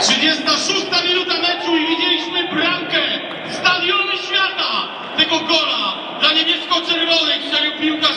36 minuta meczu i widzieliśmy bramkę stadiony świata. Tego gola dla niebiesko-czerwonych strzelił piłkarz